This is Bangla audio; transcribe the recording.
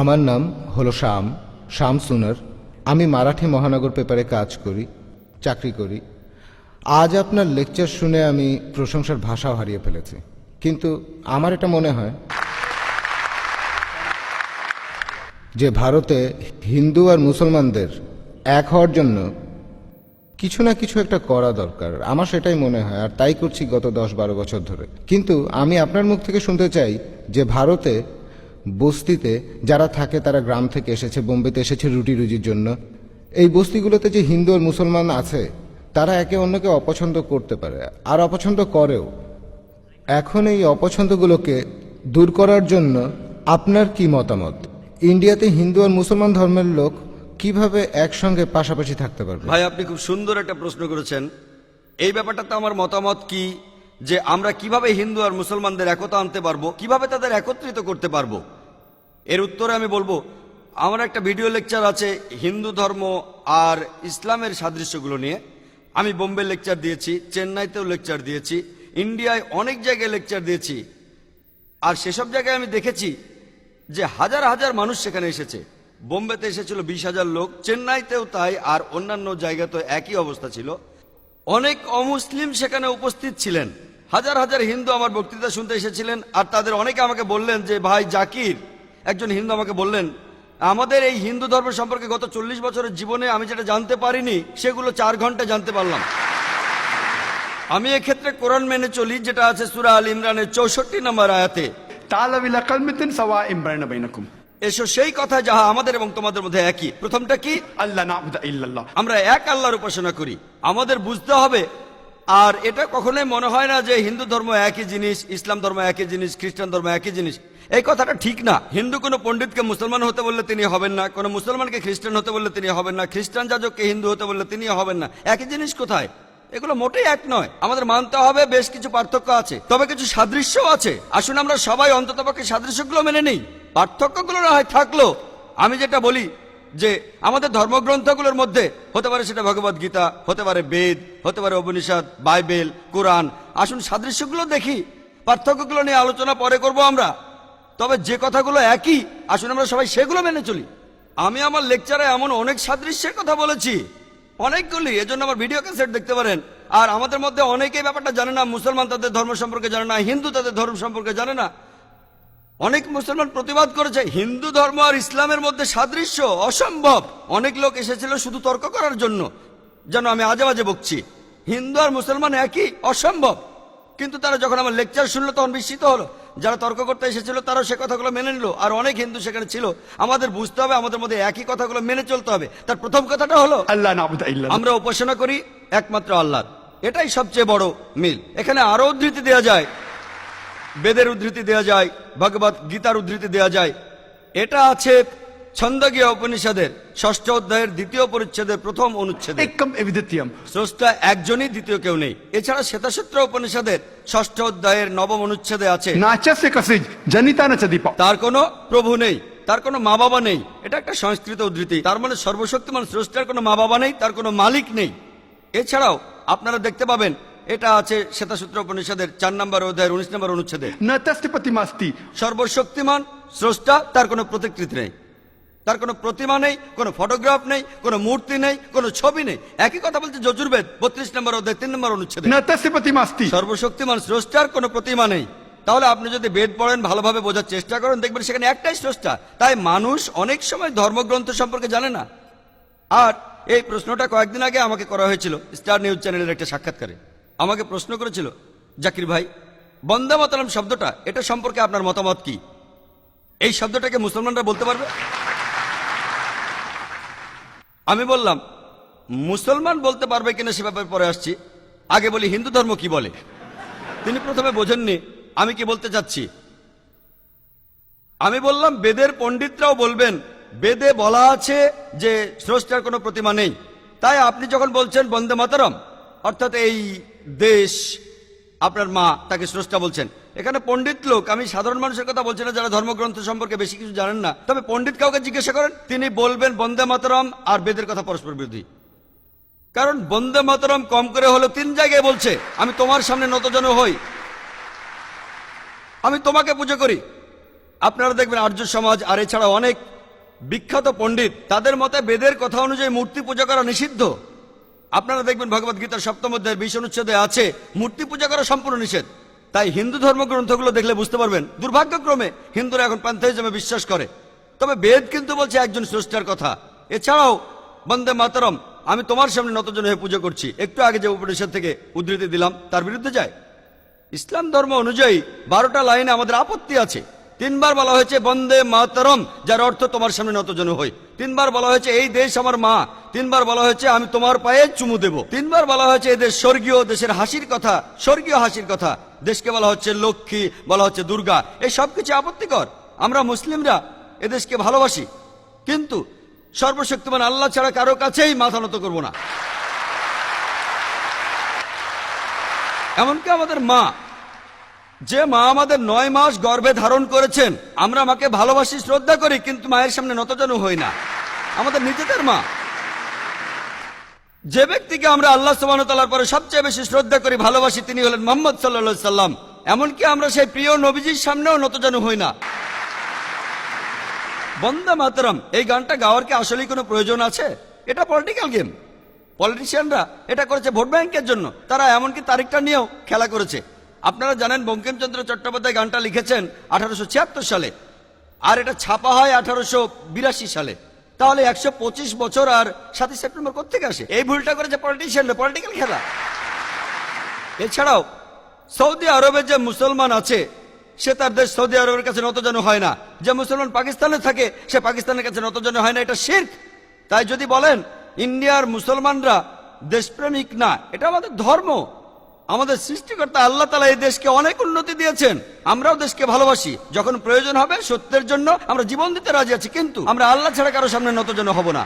আমার নাম হলো শ্যাম শ্যাম সুনার। আমি মারাঠি মহানগর পেপারে কাজ করি, চাকরি করি। আজ আপনার লেকচার শুনে আমি প্রশংসার ভাষাও হারিয়ে ফেলেছি। কিন্তু আমার এটা মনে হয় যে ভারতে হিন্দু আর মুসলমানদের এক হওয়ার জন্য কিছু না কিছু একটা করা দরকার। আমার সেটাই মনে হয়, আর তাই করছি গত দশ বারো বছর ধরে। কিন্তু আমি আপনার মুখ থেকে শুনতে চাই যে ভারতে বস্তিতে যারা থাকে তারা গ্রাম থেকে এসেছে, বোম্বেতে এসেছে রুটি রুজির জন্য। এই বস্তিগুলোতে যে হিন্দু আর মুসলমান আছে, তারা একে অন্যকে অপছন্দ করতে পারে আর অপছন্দ করেও। এখন এই অপছন্দগুলোকে দূর করার জন্য আপনার কি মতামত? ইন্ডিয়াতে হিন্দু আর মুসলমান ধর্মের লোক কীভাবে একসঙ্গে পাশাপাশি থাকতে পারবে? ভাই, আপনি খুব সুন্দর একটা প্রশ্ন করেছেন। এই ব্যাপারটাতে আমার মতামত কি? যে আমরা কীভাবে হিন্দু আর মুসলমানদের একতা আনতে পারব? কীভাবে তাদের একত্রিত করতে পারব? এর উত্তরে আমি বলব, আমার একটা ভিডিও লেকচার আছে হিন্দু ধর্ম আর ইসলামের সাদৃশ্যগুলো নিয়ে। আমি বোম্বে লেকচার দিয়েছি, চেন্নাইতেও লেকচার দিয়েছি, ইন্ডিয়ায় অনেক জায়গায় লেকচার দিয়েছি। আর সেসব জায়গায় আমি দেখেছি যে হাজার হাজার মানুষ সেখানে এসেছে। বোম্বেতে এসেছিল বিশ হাজার লোক, চেন্নাইতেও তাই, আর অন্যান্য জায়গাতেও একই অবস্থা ছিল। অনেক অমুসলিম সেখানে উপস্থিত ছিলেন। হাজার হাজার হিন্দু আমার বক্তৃতা শুনতে এসেছিলেন, আর তাদের অনেকে আমাকে বললেন যে, ভাই জাকির একজন হিন্দু আমাকে বললেন আমাদের এই হিন্দু ধর্ম সম্পর্কে গত চল্লিশ বছরের জীবনে আমি যেটা জানতে পারিনি সেগুলো চার ঘণ্টা জানতে পারলাম। আমি এক্ষেত্রে কোরআন মেনে চলি যেটা আছে সুরা আল ইমরানের চৌষট্টি নম্বর আয়াতে। এসো সেই কথা যাহা আমাদের এবং তোমাদের মধ্যে একই। প্রথমটা কি? আল্লাহ আমরা এক আল্লাহর উপাসনা করি। আমাদের বুঝতে হবে আর এটা কখনোই মনে হয় না যে হিন্দু ধর্ম একই জিনিস, ইসলাম ধর্ম একই জিনিস, খ্রিস্টান ধর্ম একই জিনিস। এই কথাটা ঠিক না। হিন্দু কোনো পণ্ডিতকে মুসলমান হতে বললে তিনি হবেন না, কোনো মুসলমানকে খ্রিস্টান হতে বললে তিনি হবেন না, খ্রিস্টান যাজককে হিন্দু হতে বললে তিনি হবেন না। একই জিনিস কোথায়? এগুলো মোটেই এক নয়। আমাদের মানতে হবে, বেশ কিছু পার্থক্য আছে। তবে কিছু সাদৃশ্যও আছে। আসুন আমরা সবাই অন্ততপক্ষে সাদৃশ্যগুলো মেনে নেই। পার্থক্যগুলো না হয় থাকল। আমি যেটা বলি যে আমাদের ধর্মগ্রন্থগুলোর মধ্যে হতে পারে সেটা ভগবত গীতা, হতে পারে বেদ, হতে পারে উপনিষদ, বাইবেল, কোরআন। আসুন সাদৃশ্যগুলো দেখি, পার্থক্যগুলো নিয়ে আলোচনা পরে করব আমরা। তবে যে কথাগুলো একই, আসুন আমরা সবাই সেগুলো মেনে চলি। আমি আমার লেকচারে এমন অনেক সাদৃশ্যের কথা বলেছি, অনেকগুলি, এজন্য আমার ভিডিও ক্যাসেট দেখতে পারেন। আর আমাদের মধ্যে অনেকেই ব্যাপারটা জানে না, মুসলমান তাদের ধর্ম সম্পর্কে জানে না, হিন্দু তাদের ধর্ম সম্পর্কে জানে না। অনেক মুসলমান প্রতিবাদ করেছে হিন্দু ধর্ম আর ইসলামের মধ্যে সাদৃশ্য অসম্ভব। অনেক লোক এসেছিল শুধু তর্ক করার জন্য। যেন আমি আজে বাজে বকছি। হিন্দু আর মুসলমান একই অসম্ভব। কিন্তু তারা যখন আমার লেকচার শুনল তখন বিস্মিত হলো। যারা তর্ক করতে এসেছিল তারাও সে কথাগুলো মেনে নিল। আর অনেক হিন্দু সেখানে ছিল। আমাদের বুঝতে হবে আমাদের মধ্যে একই কথাগুলো মেনে চলতে হবে। তার প্রথম কথাটা হলো আল্লাহ আমরা উপাসনা করি একমাত্র আল্লাহ এটাই সবচেয়ে বড় মিল। এখানে আরও উদ্ধৃতি দেওয়া যায়। বেদের উদ্ধৃতি দেয়া যায় ভগবত গীতার উদ্ধৃতি দেয়া যায়। এটা আছে ছন্দগীয় উপনিষদের ষষ্ঠ অধ্যায়ের দ্বিতীয় পরিচ্ছেদের প্রথম অনুচ্ছেদ। স্রষ্টা একজনই দ্বিতীয় কেউ নেই। এছাড়া শ্বেতাক্ষেত্র উপনিষদের ষষ্ঠ অধ্যায়ের নবম অনুচ্ছেদে আছে। তার কোনো প্রভু নেই তার কোনো মা বাবা নেই। এটা একটা সংস্কৃত উদ্ধৃতি। তার মানে সর্বশক্তিমান স্রষ্টার কোনো মা বাবা নেই তার কোনো মালিক নেই। এছাড়াও আপনারা দেখতে পাবেন এটা আছে শ্বেতাসূত্র উপনিষদের চার নম্বর অধ্যায়ের উনিশ নম্বর অনুচ্ছেদে। না মাস্তি। সর্বশক্তিমান স্রষ্টা তার কোনো প্রতিকৃতি নেই। তার কোনো প্রতিমা নেই কোনো ফটোগ্রাফ নেই কোনো মূর্তি নেই কোনো ছবি নেই। একই কথা বলছে যজুর্বেদ বত্রিশ নম্বর অধ্যায় তিন নম্বর অনুচ্ছেদে। না মাস্তি। সর্বশক্তিমান স্রষ্টার কোনো প্রতিমা নেই। তাহলে আপনি যদি বেদ পড়েন ভালোভাবে বোঝার চেষ্টা করেন দেখবেন সেখানে একটাই স্রষ্টা। তাই মানুষ অনেক সময় ধর্মগ্রন্থ সম্পর্কে জানে না। আর এই প্রশ্নটা কয়েকদিন আগে আমাকে করা হয়েছিল স্টার নিউজ চ্যানেলের একটা সাক্ষাৎকারে। আমাকে প্রশ্ন করেছিল, জাকির ভাই বন্দে মাতরম শব্দটা, এটা সম্পর্কে আপনার মতামত কি? এই শব্দটাকে মুসলমানরা বলতে পারবে? আমি বললাম, মুসলমান বলতে পারবে কিনা সে ব্যাপারে পরে আসছি। আগে বলি, হিন্দু ধর্ম কি বলে? তিনি প্রথমে বোঝেননি, আমি কি বলতে চাচ্ছি? আমি বললাম, বেদের পণ্ডিতরাও বলবেন, বেদে বলা আছে যে স্রষ্টার কোনো প্রতিমা নেই। তাই আপনি যখন বলছেন বন্দে মাতরম অর্থাৎ এই দেশ, আপনার মা তাকে স্রষ্টা বলছেন। এখানে পণ্ডিত লোক, আমি সাধারণ মানুষের কথা বলছি না, যারা ধর্মগ্রন্থ সম্পর্কে বেশি কিছু জানেন না। তবে পণ্ডিত কাউকে জিজ্ঞাসা করেন, তিনি বলবেন, বন্দে মাতরম আর বেদের কথা পরস্পর বিরোধী। কারণ বন্দে মাতরম কম করে হলো তিন জায়গায় বলছে, আমি তোমার সামনে নতজন হই। আমি তোমাকে পুজো করি। আপনারা দেখবেন আর্য সমাজ, আর এছাড়া অনেক বিখ্যাত পণ্ডিত, তাদের মতে বেদের কথা অনুযায়ী মূর্তি পূজা করা নিষিদ্ধ। আপনারা দেখবেন ভগবত গীতার সপ্তম অধ্যায়ের বিশ অনুচ্ছেদে আছে, মূর্তি পূজা করা সম্পূর্ণ নিষেধ। তাই হিন্দু ধর্মগ্রন্থগুলো দেখলে বুঝতে পারবেন, দুর্ভাগ্যক্রমে হিন্দুরা এখন প্যান্থাইজমে বিশ্বাস করে। তবে বেদ কিন্তু বলছে একজন স্রষ্টার কথা। এছাড়াও, বন্দে মাতরম, আমি তোমার সামনে নতজন হয়ে পুজো করছি। একটু আগে যে উপনিষদ থেকে উদ্ধৃতি দিলাম, তার বিরুদ্ধে যায়। ইসলাম ধর্ম অনুযায়ী বারোটা লাইনে আমাদের আপত্তি আছে। তিনবার বলা হয়েছে, বন্দে মাতরম, যার অর্থ তোমার সামনে নতজন হই। তিনবার বলা হয়েছে, এই দেশ আমার মা। তিনবার বলা হয়েছে, আমি তোমার পায়ে চুমু দেব। তিনবার বলা হয়েছে এই দেশ স্বর্গীয়, দেশের হাসির কথা, স্বর্গীয় হাসির কথা। দেশকে বলা হচ্ছে লক্ষ্মী, বলা হচ্ছে দুর্গা। এই সব কিছু আপত্তিকর। আমরা মুসলিমরা এদেশকে ভালোবাসি। কিন্তু সর্বশক্তিমান আল্লাহ ছাড়া কারও কাছেই মাথা নত করব না। এমনকি আমাদের মা যে মা আমাদের নয় মাস গর্ভে ধারণ করেছেন, আমরা মাকে ভালোবাসি, শ্রদ্ধা করি, কিন্তু মায়ের সামনে নতজনও হই না। আমাদের নিজেদের মা। যে ব্যক্তিকে আমরা আল্লাহ সুবাহতালার পরে সবচেয়ে বেশি শ্রদ্ধা করি, ভালোবাসি, তিনি হলেন মোহাম্মদ সাল্লা সাল্লাম এমনকি আমরা সেই প্রিয় নবীজির সামনেও নতজন হই না। বন্দা মাতরম, এই গানটা গাওয়ার কি আসলেই কোনো প্রয়োজন আছে? এটা পলিটিক্যাল গেম পলিটিশিয়ানরা এটা করেছে ভোট ব্যাংকের জন্য। তারা এমনকি তারিখটা নিয়েও খেলা করেছে। আপনারা জানেন বঙ্কিমচন্দ্র চট্টোপাধ্যায় গানটা লিখেছেন আঠারোশো ছিয়াত্তর সালে। আর এটা ছাপা হয় আঠারোশো বিরাশি সালে। তাহলে একশো পঁচিশ বছর আর সাতই সেপ্টেম্বর কোথেকে আসে? এই ভুলটা করেছে পলিটিশিয়ানরা পলিটিক্যাল খেলা। এছাড়াও, সৌদি আরবে যে মুসলমান আছে, সে তার দেশ সৌদি আরবের কাছে নতজন হয় না। যে মুসলমান পাকিস্তানে থাকে, সে পাকিস্তানের কাছে নতজন হয় না। এটা শির্ক। তাই যদি বলেন, ইন্ডিয়ার মুসলমানরা দেশপ্রেমিক না, এটা আমাদের ধর্ম। আমাদের সৃষ্টিকর্তা আল্লাহ তালা এই দেশকে অনেক উন্নতি দিয়েছেন। আমরাও দেশকে ভালোবাসি। যখন প্রয়োজন হবে সত্যের জন্য আমরা জীবন দিতে রাজি আছি, কিন্তু আমরা আল্লাহ ছাড়া কারও সামনে নতজন হব না।